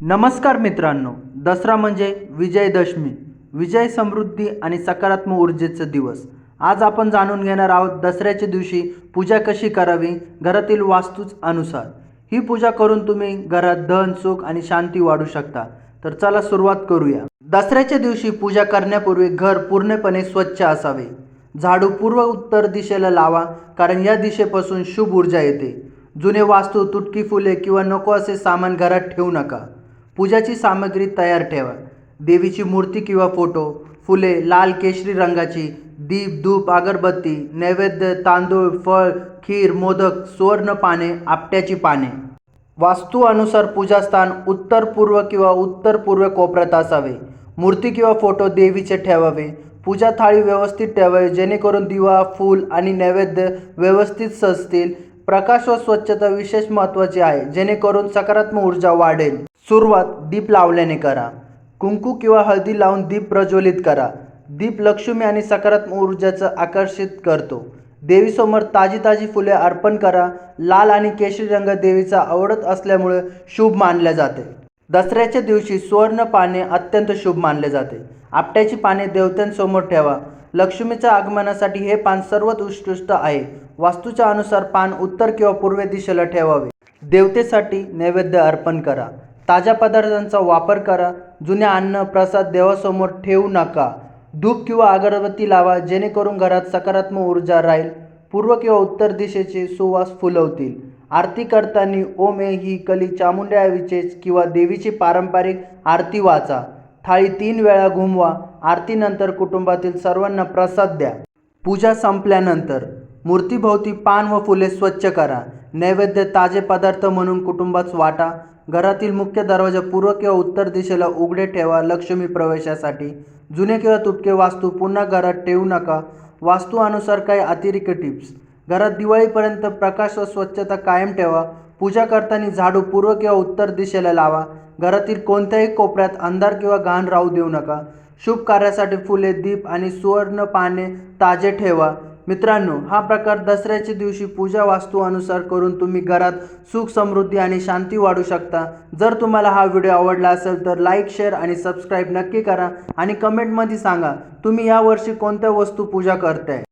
नमस्कार मित्रांनो दसरा म्हणजे विजयदशमी विजय समृद्धी आणि सकारात्मक ऊर्जेचा दिवस. आज आपण जाणून घेणार आहोत दसऱ्याच्या दिवशी पूजा कशी करावी घरातील वास्तूच अनुसार. ही पूजा करून तुम्ही घरात धन सुख आणि शांती वाढू शकता. तर चला सुरुवात करूया. दसऱ्याच्या दिवशी पूजा करण्यापूर्वी घर पूर्णपणे स्वच्छ असावे. झाडू पूर्व उत्तर दिशेला लावा कारण या दिशेपासून शुभ ऊर्जा येते. जुने वास्तू तुटकी फुले किंवा नको असे सामान घरात ठेवू नका. पूजाची सामग्री तयार ठेवा. देवीची मूर्ती किंवा फोटो फुले लाल केशरी रंगाची दीप धूप अगरबत्ती नैवेद्य तांदूळ फळ खीर मोदक सुवर्ण पाने आपट्याची पाने. वास्तू अनुसार पूजास्थान उत्तर पूर्व किंवा उत्तर पूर्व कोपऱ्यात असावे. मूर्ती किंवा फोटो देवीचे ठेवावे. पूजा थाळी व्यवस्थित ठेवावी जेणेकरून दिवा फूल आणि नैवेद्य व्यवस्थित सजतील. प्रकाश व स्वच्छता विशेष महत्त्वाची आहे जेणेकरून सकारात्मक ऊर्जा वाढेल. सुरुवात दीप लावल्याने करा. कुंकू किंवा हळदी लावून दीप प्रज्वलित करा. दीप लक्ष्मी आणि सकारात्मक ऊर्जाचं आकर्षित करतो. देवीसमोर ताजी ताजी फुले अर्पण करा. लाल आणि केशरी रंग देवीचा आवडत असल्यामुळे शुभ मानले जाते. दसऱ्याच्या दिवशी सुवर्ण पाने अत्यंत शुभ मानले जाते. आपट्याची पाने देवत्यांसमोर ठेवा. लक्ष्मीच्या आगमनासाठी हे पान सर्वात उत्कृष्ट आहे. वास्तूच्या अनुसार पान उत्तर किंवा पूर्व दिशेला ठेवावे. देवतेसाठी नैवेद्य अर्पण करा. ताज्या पदार्थांचा वापर करा जुन्या अन्न प्रसाद देवासमोर ठेवू नका. धूप किंवा अगरबत्ती लावा जेणेकरून घरात सकारात्मक ऊर्जा राहील पूर्व किंवा उत्तर दिशेचे सुवास फुलवतील. आरती करताना ओम ए ही कली चामुंड्याविचे किंवा देवीची पारंपरिक आरती वाचा. थाळी तीन वेळा घुमवा आरतीनंतर कुटुंबातील सर्वांना प्रसाद द्या. पूजा संपल्यानंतर मूर्तीभोवती पान व फुले स्वच्छ करा. नैवेद्य ताजे पदार्थ म्हणून कुटुंबात वाटा घरातील मुख्य दरवाजा पूर्व किंवा उत्तर दिशेला उघडे ठेवा लक्ष्मी प्रवेशासाठी. जुने किंवा तुटके वास्तू पुन्हा घरात ठेवू नका. वास्तूनुसार काही अतिरिक्त टिप्स. घरात दिवाळीपर्यंत प्रकाश व स्वच्छता कायम ठेवा. पूजा करताना झाडू पूर्व किंवा उत्तर दिशेला लावा. घरातील कोणत्याही कोपऱ्यात अंधार किंवा घाण राहू देऊ नका. शुभ कार्यासाठी फुले दीप आणि सुवर्ण पाने ताजे ठेवा. मित्रांनो हा प्रकार दसऱ्याच्या दिवशी पूजा वास्तू अनुसार करून तुम्ही घरात सुख समृद्धी आणि शांती वाढू शकता. जर तुम्हाला हा व्हिडिओ आवडला असेल तर लाईक शेअर आणि सबस्क्राईब नक्की करा आणि कमेंटमध्ये सांगा तुम्ही यावर्षी कोणत्या वस्तू पूजा करताय?